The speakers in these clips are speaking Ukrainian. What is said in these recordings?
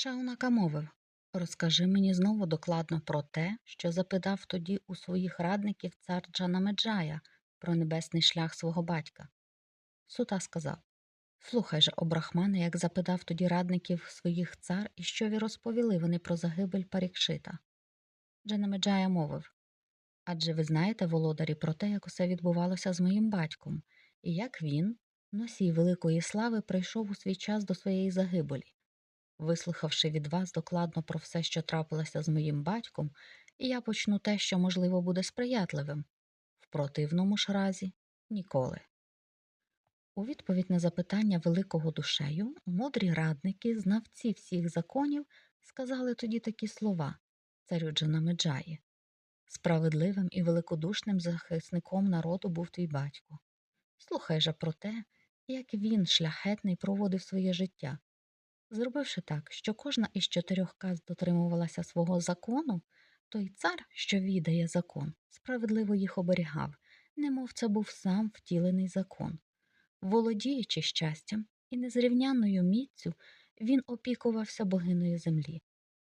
Шаунака мовив Розкажи мені знову докладно про те, що запитав тоді у своїх радників цар Джанамеджая про небесний шлях свого батька. Сута сказав Слухай же, обрахмане, як запитав тоді радників своїх цар, і що ві розповіли вони про загибель Парікшита. Джанамеджая мовив Адже ви знаєте, володарі, про те, як усе відбувалося з моїм батьком, і як він, носій великої слави, прийшов у свій час до своєї загибелі. Вислухавши від вас докладно про все, що трапилося з моїм батьком, я почну те, що, можливо, буде сприятливим. В противному ж разі ніколи. У відповідь на запитання великого душею мудрі радники, знавці всіх законів, сказали тоді такі слова царю Джанамеджаї. Справедливим і великодушним захисником народу був твій батько. Слухай же про те, як він, шляхетний, проводив своє життя. Зробивши так, що кожна із чотирьох каз дотримувалася свого закону, той цар, що відає закон, справедливо їх оберігав, немов це був сам втілений закон. Володіючи щастям і незрівнянною міцю, він опікувався богиною землі,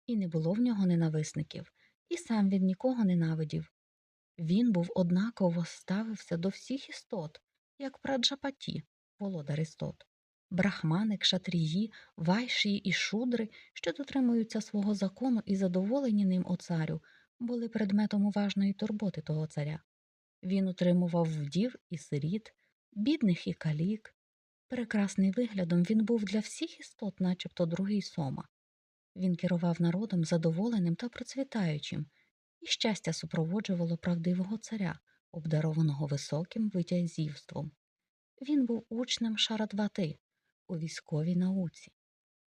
і не було в нього ненависників, і сам він нікого ненавидів. Він був однаково ставився до всіх істот, як праджапаті, володар істот. Брахмани, кшатрії, вайші і шудри, що дотримуються свого закону і задоволені ним о царю, були предметом уважної турботи того царя. Він утримував вдів і сиріт, бідних і калік. Прекрасний виглядом він був для всіх істот, начебто другий сома. Він керував народом задоволеним та процвітаючим, і щастя супроводжувало правдивого царя, обдарованого високим витязівством. Він був учнем Шарадвати у військовій науці.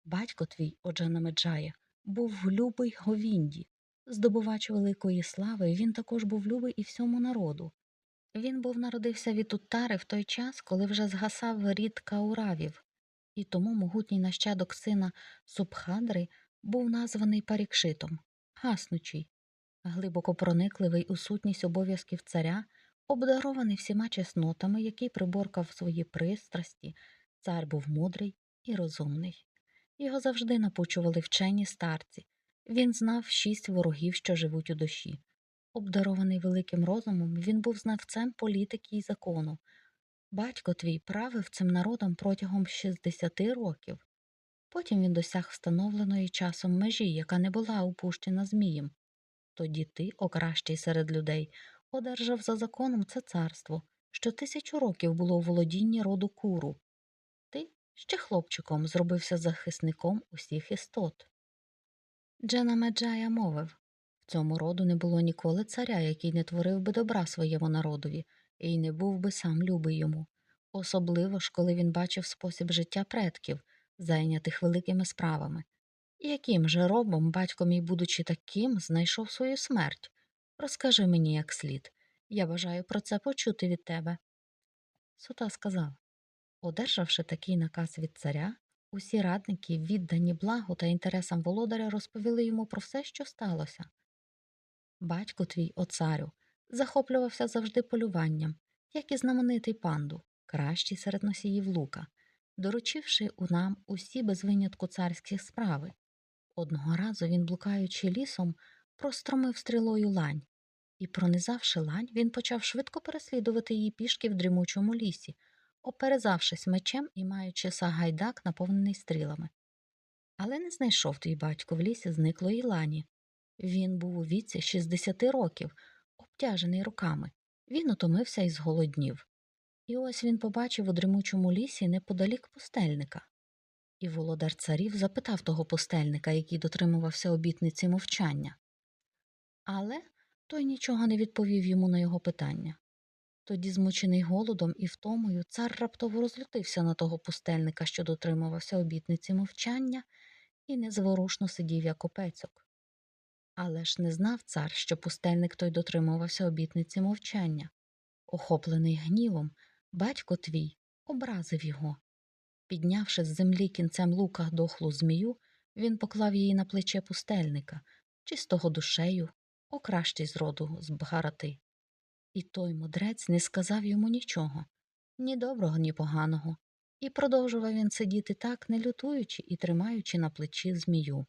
Батько твій, Оджана Меджая, був любий Говінді, здобувач великої слави, він також був любий і всьому народу. Він був народився від Уттари в той час, коли вже згасав рід Кауравів, і тому могутній нащадок сина Субхадри був названий Парікшитом, гаснучий, глибоко проникливий у сутність обов'язків царя, обдарований всіма чеснотами, який приборкав свої пристрасті, цар був мудрий і розумний. Його завжди напучували вчені старці. Він знав шість ворогів, що живуть у душі. Обдарований великим розумом, він був знавцем політики і закону. Батько твій правив цим народом протягом 60 років. Потім він досяг встановленої часом межі, яка не була упущена Змієм. Тоді ти, о кращий серед людей, одержав за законом це царство, що тисячу років було у володінні роду куру. Ще хлопчиком зробився захисником усіх істот. Джена Меджая мовив в цьому роду не було ніколи царя, який не творив би добра своєму народові, і не був би сам любий йому, особливо ж, коли він бачив спосіб життя предків, зайнятих великими справами. Яким же робом батько мій, будучи таким, знайшов свою смерть? Розкажи мені як слід. Я бажаю про це почути від тебе. Сута сказав Одержавши такий наказ від царя, усі радники, віддані благу та інтересам володаря, розповіли йому про все, що сталося. Батько твій, о царю, захоплювався завжди полюванням, як і знаменитий панду, кращий серед носіїв лука, доручивши у нам усі без винятку царські справи. Одного разу він, блукаючи лісом, простромив стрілою лань, і, пронизавши лань, він почав швидко переслідувати її пішки в дрімучому лісі, оперезавшись мечем і маючи сагайдак, наповнений стрілами. Але не знайшов твій батько в лісі зниклої лані. Він був у віці 60 років, обтяжений руками. Він утомився і зголоднів. І ось він побачив у дремучому лісі неподалік пустельника. І володар царів запитав того пустельника, який дотримувався обітниці мовчання. Але той нічого не відповів йому на його питання. Тоді, змучений голодом і втомою, цар раптово розлютився на того пустельника, що дотримувався обітниці мовчання, і незворушно сидів як опецьок. Але ж не знав цар, що пустельник той дотримувався обітниці мовчання. Охоплений гнівом, батько твій образив його. Піднявши з землі кінцем лука дохлу змію, він поклав її на плече пустельника, чистого душею, о кращий з роду з Бгарати. І той мудрець не сказав йому нічого ні доброго, ні поганого, І продовжував він сидіти так, не лютуючи і тримаючи на плечі змію.